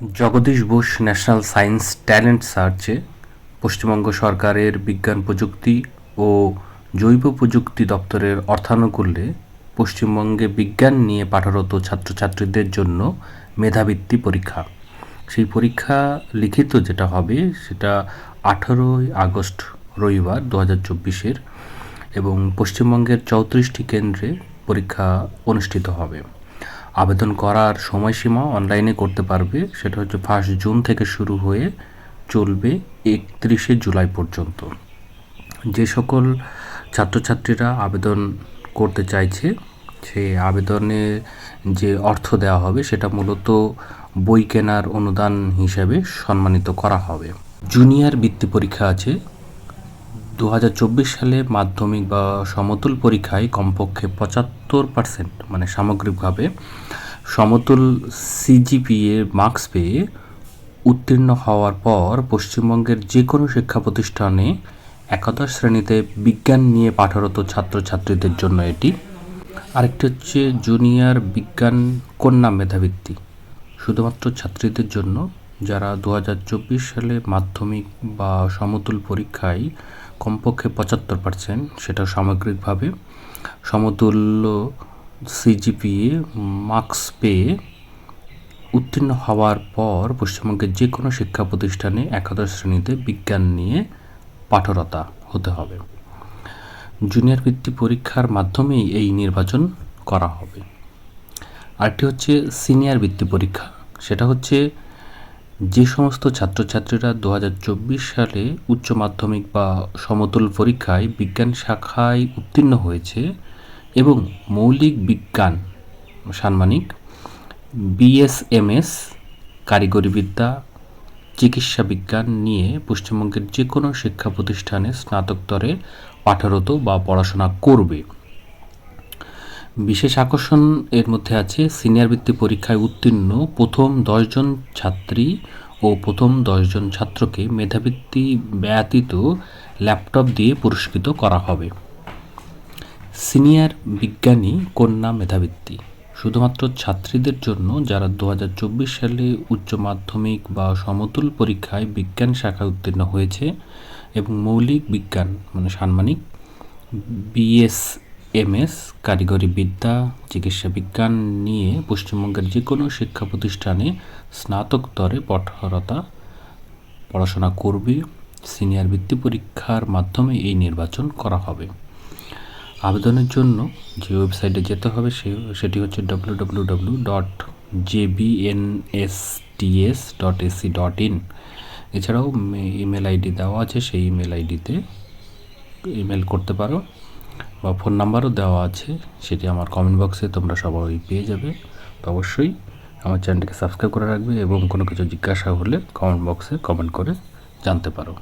Jagadish Bose National Science Talent সার্চে পশ্চিমবঙ্গ সরকারের বিজ্ঞান প্রযুক্তি ও জৈব প্রযুক্তি দপ্তরের অর্থানুকূল্যে পশ্চিমবঙ্গে বিজ্ঞান নিয়ে পাঠরত ছাত্রছাত্রীদের জন্য মেধাবৃত্তি পরীক্ষা। সেই পরীক্ষা লিখিত যেটা হবে সেটা আঠেরোই আগস্ট রবিবার দু হাজার চব্বিশের এবং পশ্চিমবঙ্গের চৌত্রিশটি কেন্দ্রে পরীক্ষা অনুষ্ঠিত হবে। আবেদন করার সময়সীমা অনলাইনে করতে পারবে। সেটা হচ্ছে ফার্স্ট জুন থেকে শুরু হয়ে চলবে একত্রিশে জুলাই পর্যন্ত। যে সকল ছাত্রছাত্রীরা আবেদন করতে চাইছে সেই আবেদনে যে অর্থ দেওয়া হবে, সেটা মূলত বই কেনার অনুদান হিসাবে সম্মানিত করা হবে। জুনিয়র বৃত্তি পরীক্ষা আছে। দু হাজার চব্বিশ সালে মাধ্যমিক বা সমতুল পরীক্ষায় কমপক্ষে পঁচাত্তর পার্সেন্ট মানে সামগ্রিকভাবে সমতুল সিজিপিএ মার্কস পেয়ে উত্তীর্ণ হওয়ার পর পশ্চিমবঙ্গের যে কোনো শিক্ষা প্রতিষ্ঠানে একাদশ শ্রেণীতে বিজ্ঞান নিয়ে পাঠরত ছাত্রছাত্রীদের জন্য এটি। আরেকটি হচ্ছে জুনিয়র বিজ্ঞান কন্যা মেধাবৃত্তি। শুধুমাত্র ছাত্রীদের জন্য, যারা দু হাজার চব্বিশ সালে মাধ্যমিক বা সমতুল পরীক্ষায় কমপক্ষে পঁচাত্তর পার্সেন্ট সেটা সামগ্রিকভাবে। সমতুল্য সিজিপিএ মার্কস পেয়ে উত্তীর্ণ হওয়ার পর পশ্চিমবঙ্গের যে কোনো শিক্ষা প্রতিষ্ঠানে একাদশ শ্রেণীতে বিজ্ঞান নিয়ে পাঠরতা হতে হবে। জুনিয়র বৃত্তি পরীক্ষার মাধ্যমেই এই নির্বাচন করা হবে। আরেকটি হচ্ছে সিনিয়র বৃত্তি পরীক্ষা। সেটা হচ্ছে যে সমস্ত ছাত্রছাত্রীরা দু চব্বিশ সালে উচ্চ মাধ্যমিক বা সমতুল পরীক্ষায় বিজ্ঞান শাখায় উত্তীর্ণ হয়েছে এবং মৌলিক বিজ্ঞান, সাম্মানিক বিএসএমএস কারিগরি বিদ্যা চিকিৎসা বিজ্ঞান নিয়ে পশ্চিমবঙ্গের যে কোনো শিক্ষা প্রতিষ্ঠানে স্নাতকতরে পাঠরত বা পড়াশোনা করবে। বিশেষ আকর্ষণ এর মধ্যে আছে সিনিয়র বৃত্তি পরীক্ষায় উত্তীর্ণ প্রথম দশজন ছাত্রী ও প্রথম দশজন ছাত্রকে মেধাবৃত্তি ব্যতীত ল্যাপটপ দিয়ে পুরস্কৃত করা হবে। সিনিয়র বিজ্ঞানী কন্যা মেধাবৃত্তি। শুধুমাত্র ছাত্রীদের জন্য যারা দু হাজার চব্বিশ সালে উচ্চ মাধ্যমিক বা সমতুল পরীক্ষায় বিজ্ঞান শাখায় উত্তীর্ণ হয়েছে এবং মৌলিক বিজ্ঞান মানে সাম্মানিক বিএস এমএস, কারিগরি বিদ্যা, চিকিৎসা বিজ্ঞান নিয়ে পশ্চিমবঙ্গের যে কোনো শিক্ষা প্রতিষ্ঠানে স্নাতকতরে পাঠরতা পড়াশোনা করবে। সিনিয়র বৃত্তি পরীক্ষার মাধ্যমে এই নির্বাচন করা হবে। আবেদনের জন্য যে ওয়েবসাইটে যেতে হবে সে, সেটি হচ্ছে W W W dot JBNSTS dot AC dot in এছাড়াও ইমেল আইডি দেওয়া আছে, সেই ইমেল আইডিতে ইমেল করতে পারো। বা ফোন নাম্বারও দেওয়া আছে, সেটি আমার কমেন্ট বক্সে তোমরা সবাই পেয়ে যাবে। তো অবশ্যই আমার চ্যানেলটিকে সাবস্ক্রাইব করে রাখবে এবং কোনো কিছু জিজ্ঞাসা হলে কমেন্ট বক্সে কমেন্ট করে জানতে পারো।